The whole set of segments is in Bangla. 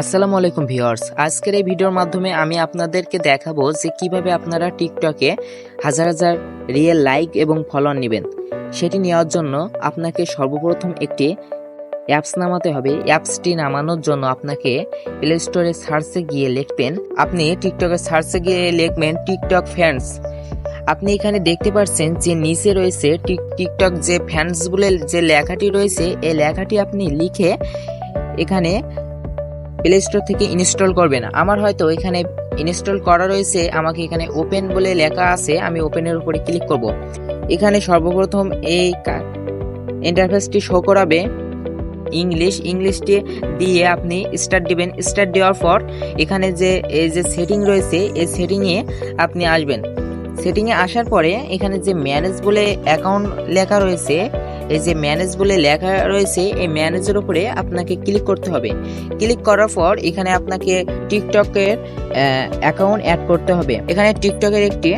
আসসালামু আলাইকুম ভিউয়ার্স। আজকের এই ভিডিওর মাধ্যমে আমি আপনাদেরকে দেখাবো যে কীভাবে আপনারা টিকটকে হাজার হাজার রিয়েল লাইক এবং ফলোয়ার নেবেন। সেটি নেওয়ার জন্য আপনাকে সর্বপ্রথম একটি অ্যাপস নামাতে হবে। অ্যাপসটি নামানোর জন্য আপনাকে প্লে স্টোরে সার্চে গিয়ে লিখবেন, আপনি টিকটকে সার্চে গিয়ে লিখবেন টিকটক ফ্যান্স আপনি এখানে দেখতে পাচ্ছেন যে নিচে রয়েছে টিক টিকটক যে ফ্যান্স বলে যে লেখাটি রয়েছে, এই লেখাটি আপনি লিখে এখানে প্লে স্টোর থেকে ইনস্টল করবেন আমার হয়তো এখানে ইনস্টল করা রয়েছে, আমাকে এখানে ওপেন বলে লেখা আছে, আমি ওপেনের উপরে ক্লিক করব। এখানে সর্বপ্রথম এই ইন্টারফেসটি শো করাবে। ইংলিশ ইংলিশটি দিয়ে আপনি স্টার্ট দিবেন। স্টার্ট দেওয়ার পর এখানে যে, এই যে সেটিং রয়েছে, এই সেটিংয়ে আপনি আসবেন। সেটিংয়ে আসার পরে এখানে যে ম্যানেজ বলে অ্যাকাউন্ট লেখা রয়েছে এই যে ম্যানেজ বলে লেখা রয়েছে, এই ম্যানেজের উপরে আপনাকে ক্লিক করতে হবে। ক্লিক করার পর এখানে আপনাকে টিকটকের অ্যাকাউন্ট অ্যাড করতে হবে। এখানে টিকটকের একটি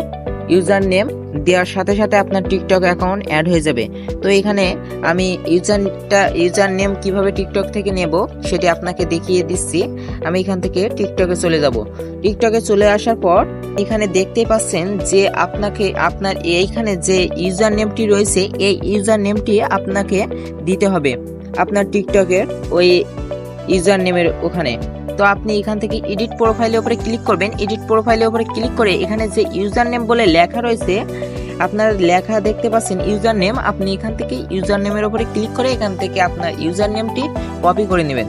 ইউজার নেম দেওয়ার সাথে সাথে আপনার টিকটক অ্যাকাউন্ট অ্যাড হয়ে যাবে। তো এখানে আমি ইউজারটা ইউজার নেম কীভাবে টিকটক থেকে নেব সেটি আপনাকে দেখিয়ে দিচ্ছি। আমি এখান থেকে টিকটকে চলে যাব। টিকটকে চলে আসার পর এখানে দেখতেই পাচ্ছেন যে আপনাকে, আপনার এইখানে যে ইউজার নেমটি রয়েছে, এই ইউজার নেমটি আপনাকে দিতে হবে। আপনার টিকটকের ওই ইউজার নেমের ওখানে। তো আপনি এখান থেকে এডিট প্রোফাইলের উপরে ক্লিক করবেন। এডিট প্রোফাইলের উপরে ক্লিক করে এখানে যে ইউজার নেম বলে লেখা রয়েছে, আপনার লেখা দেখতে পাচ্ছেন ইউজার নেম আপনি এখান থেকে ইউজার নেমের উপরে ক্লিক করে এখান থেকে আপনার ইউজার নেমটি কপি করে নেবেন।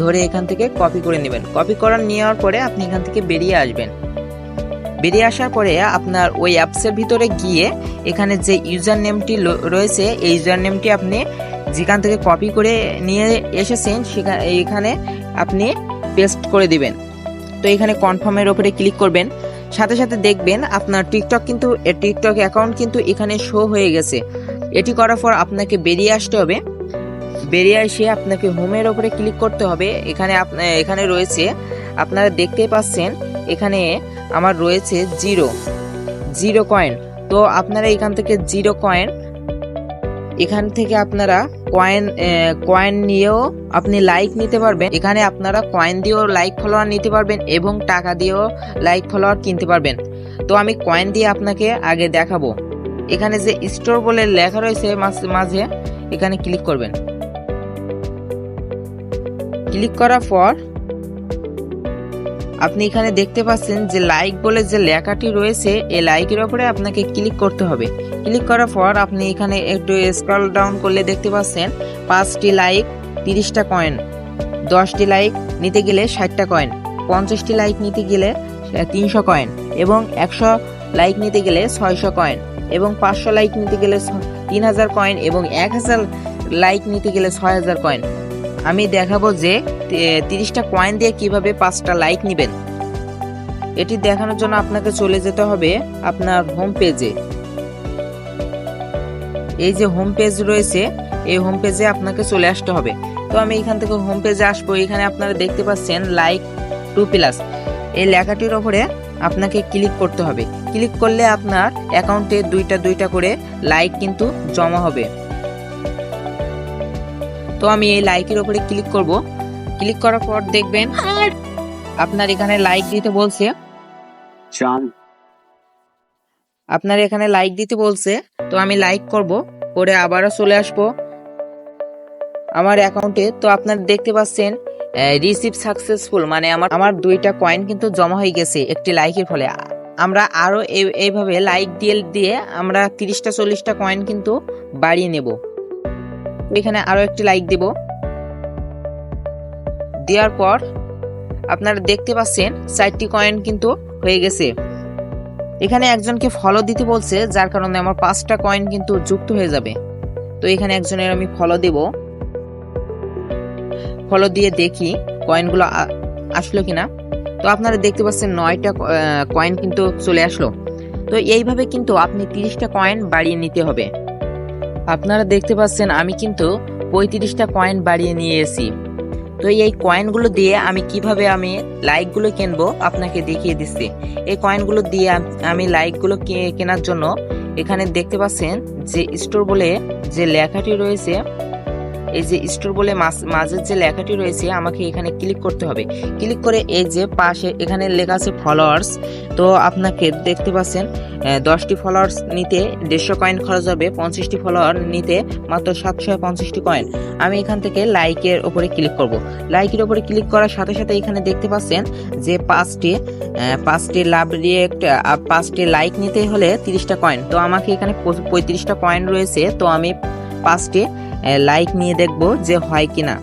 ধরে এখান থেকে কপি করে নেবেন। কপি করার নেওয়ার পরে আপনি এখান থেকে বেরিয়ে আসবেন। বেরিয়ে আসার পরে আপনার ওই অ্যাপসের ভিতরে গিয়ে এখানে যে ইউজার নেমটি রয়েছে, এই ইউজার নেমটি আপনি যেখান থেকে কপি করে নিয়ে এসেছেন সেখানে এখানে আপনি পেস্ট করে দিবেন। তো এখানে কনফার্মের ওপরে ক্লিক করবেন। সাথে সাথে দেখবেন আপনার টিকটক কিন্তু টিকটক অ্যাকাউন্ট কিন্তু এখানে শো হয়ে গেছে। এটি করার পর আপনাকে বেরিয়ে আসতে হবে। বেরিয়ে এসে আপনাকে হোমের ওপরে ক্লিক করতে হবে। এখানে এখানে রয়েছে, আপনারা দেখতেই পাচ্ছেন, এখানে আমার রয়েছে জিরো জিরো কয়েন। তো আপনারা এখান থেকে জিরো কয়েন এখান থেকে আপনারা কয়েন কয়েন নিয়েও আপনি লাইক নিতে পারবেন। এখানে আপনারা কয়েন দিয়েও লাইক ফলোয়ার নিতে পারবেন এবং টাকা দিয়েও লাইক ফলোয়ার কিনতে পারবেন। তো আমি কয়েন দিয়ে আপনাকে আগে দেখাবো। এখানে যে স্টোর বলে লেখা রয়েছে মাঝে এখানে ক্লিক করবেন। ক্লিক করার পর আপনি এখানে দেখতে পাচ্ছেন যে লাইক বলে যে লেখাটি রয়েছে, এই লাইকের ওপরে আপনাকে ক্লিক করতে হবে। ক্লিক করার পর আপনি এখানে একটু স্ক্রল ডাউন করলে দেখতে পাচ্ছেন, পাঁচটি লাইক তিরিশটা কয়েন দশটি লাইক নিতে গেলে ষাটটা কয়েন পঞ্চাশটি লাইক নিতে গেলে তিনশো কয়েন এবং একশো লাইক নিতে গেলে ছয়শো কয়েন এবং পাঁচশো লাইক নিতে গেলে তিন হাজার কয়েন এবং এক হাজার লাইক নিতে গেলে ছয় হাজার কয়েন আমি দেখাবো যে তিরিশটা কয়েন দিয়ে কীভাবে পাঁচটা লাইক নেবেন। এটি দেখানোর জন্য আপনাকে চলে যেতে হবে আপনার হোম পেজে এই যে হোম পেজ রয়েছে, এই হোম পেজে আপনাকে চলে আসতে হবে। তো আমি এখান থেকে হোম পেজে আসব, এখানে আপনারা দেখতে পাচ্ছেন লাইক টু প্লাস এই লেখাটির ওপরে আপনাকে ক্লিক করতে হবে। ক্লিক করলে আপনার অ্যাকাউন্টে দুইটা দুইটা করে লাইক কিন্তু জমা হবে। তো আমি এই লাইকের উপরে ক্লিক করব। ক্লিক করার পর দেখবেন আপনার এখানে লাইক দিতে বলছে। আপনার এখানে লাইক দিতে বলছে। তো আমি লাইক করব। করে আবারও চলে আসব। আমার অ্যাকাউন্টে তো আপনার দেখতে পাচ্ছেন রিসিভ সাকসেসফুল মানে আমার আমার দুইটা কয়েন কিন্তু জমা হয়ে গেছে একটি লাইকের ফলে। আমরা আরও এইভাবে লাইক দিয়ে দিয়ে আমরা তিরিশটা চল্লিশটা কয়েন কিন্তু বাড়িয়ে নেব। এখানে আরও একটি লাইক দেব। দেওয়ার পর আপনারা দেখতে পাচ্ছেন চারটি কয়েন কিন্তু হয়ে গেছে। এখানে একজনকে ফলো দিতে বলছে, যার কারণে আমার পাঁচটা কয়েন কিন্তু যুক্ত হয়ে যাবে। তো এখানে একজনের আমি ফলো দেব। ফলো দিয়ে দেখি কয়েনগুলো আসলো কিনা। তো আপনারা দেখতে পাচ্ছেন নয়টা কয়েন কিন্তু চলে আসলো। তো এইভাবে কিন্তু আপনি তিরিশটা কয়েন বাড়িয়ে নিতে হবে। আপনারা দেখতে পাচ্ছেন আমি কিন্তু পঁয়ত্রিশটা কয়েন বাড়িয়ে নিয়ে এসি তো এই কয়েনগুলো দিয়ে আমি কীভাবে আমি লাইকগুলো কিনবো আপনাকে দেখিয়ে দিচ্ছি। এই কয়েনগুলো দিয়ে আমি লাইকগুলো কেনার জন্য এখানে দেখতে পাচ্ছেন যে স্টোর বলে যে লেখাটি রয়েছে এই যে স্টোর বলে মাঝ- মাঝের যে লেখাটি রয়েছে, আমাকে এখানে ক্লিক করতে হবে। ক্লিক করে এই যে পাশে এখানে লেখা আছে ফলোয়ার্স তো আপনাকে দেখতে পাচ্ছেন দশটি ফলোয়ার্স নিতে দেড়শো কয়েন খরচ হবে, পঞ্চাশটি ফলোয়ার নিতে মাত্র সাতশো পঞ্চাশটি কয়েন আমি এখান থেকে লাইকের ওপরে ক্লিক করব। লাইকের ওপরে ক্লিক করার সাথে সাথে এখানে দেখতে পাচ্ছেন যে পাঁচটি পাঁচটি লাভ রিয়েক্ট পাঁচটি লাইক নিতে হলে তিরিশটা কয়েন তো আমাকে এখানে পঁয়ত্রিশটা কয়েন রয়েছে, তো আমি পাঁচটি লাইক নিয়ে দেখব যে হয় কিনা।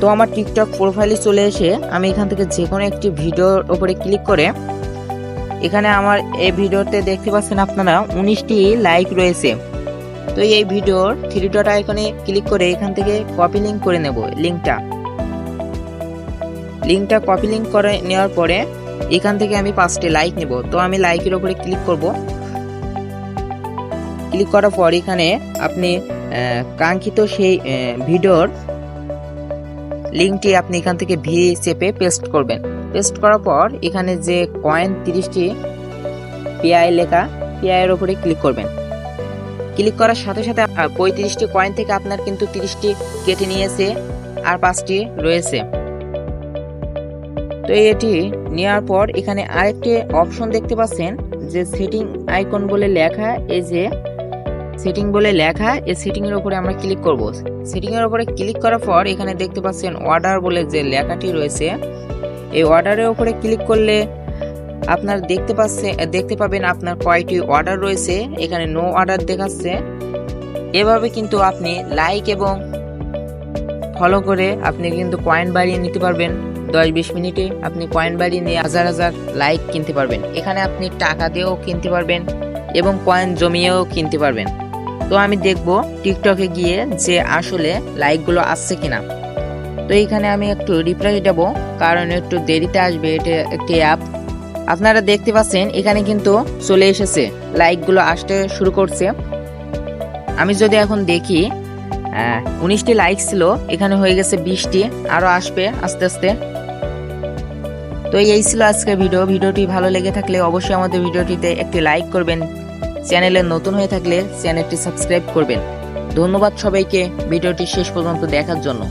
তো আমার টিকটক প্রোফাইলে চলে এসে আমি এখান থেকে যে কোনো একটি ভিডিওর ওপরে ক্লিক করে, এখানে আমার এই ভিডিওতে দেখতে পাচ্ছেন আপনারা উনিশটি লাইক রয়েছে। তো এই ভিডিওর থ্রি ডট আইকনে ক্লিক করে এখান থেকে কপি লিঙ্ক করে নেব লিঙ্কটা লিঙ্কটা কপি লিঙ্ক করে নেওয়ার পরে এখান থেকে আমি পাঁচটি লাইক নেব। তো আমি লাইকের ওপরে ক্লিক করব। ক্লিক করার পর এখানে আপনি কাঙ্ক্ষিত সেই ভিডিওর লিঙ্কটি আপনি এখান থেকে ভি চেপে পেস্ট করবেন। পেস্ট করার পর এখানে যে কয়েন তিরিশটি পিআই লেখা পিআই ওপরে ক্লিক করবেন। ক্লিক করার সাথে সাথে পঁয়ত্রিশটি কয়েন থেকে আপনার কিন্তু তিরিশটি কেটে নিয়েছে আর পাঁচটি রয়েছে। তো এটি নেওয়ার পর এখানে আরেকটি অপশন দেখতে পাচ্ছেন, যে সেটিং আইকন বলে লেখা, এই যে সেটিং বলে লেখা, এই সেটিং এর উপরে আমরা ক্লিক করব। সেটিং এর উপরে ক্লিক করার পর এখানে দেখতে পাচ্ছেন অর্ডার বলে যে লেখাটি রয়েছে। এই অর্ডারের উপরে ক্লিক করলে আপনার দেখতে পাচ্ছে, দেখতে পাবেন আপনার কয়টি অর্ডার রয়েছে। এখানে নো অর্ডার দেখাচ্ছে। এভাবে কিন্তু আপনি লাইক এবং ফলো করে আপনি কিন্তু কয়েন বাড়িয়ে নিতে পারবেন। দশ বিশ মিনিটে আপনি কয়েন বাড়িয়ে নিয়ে হাজার হাজার লাইক কিনতে পারবেন। এখানে আপনি টাকা দিয়েও কিনতে পারবেন এবং কয়েন জমিয়েও কিনতে পারবেন। তো আমি দেখব টিকটকে গিয়ে যে আসলে লাইকগুলো আসছে কিনা। তো এইখানে আমি একটু রিপ্লাই দেবো, কারণ একটু দেরিতে আসবে, এটা একটি অ্যাপ আপনারা দেখতে পাচ্ছেন, এখানে কিন্তু চলে এসেছে লাইকগুলো আসতে শুরু করছে। আমি যদি এখন দেখি উনিশটি লাইক ছিল, এখানে হয়ে গেছে বিশটি আরও আসবে আস্তে আস্তে। তো এই ছিল আজকের ভিডিও ভিডিওটি ভালো লেগে থাকলে অবশ্যই আমাদের ভিডিওটিতে একটি লাইক করবেন। চ্যানেলে নতুন হয়ে থাকলে চ্যানেলটি সাবস্ক্রাইব করবেন। ধন্যবাদ সবাইকে। ভিডিওটি শেষ পর্যন্ত দেখার জন্য।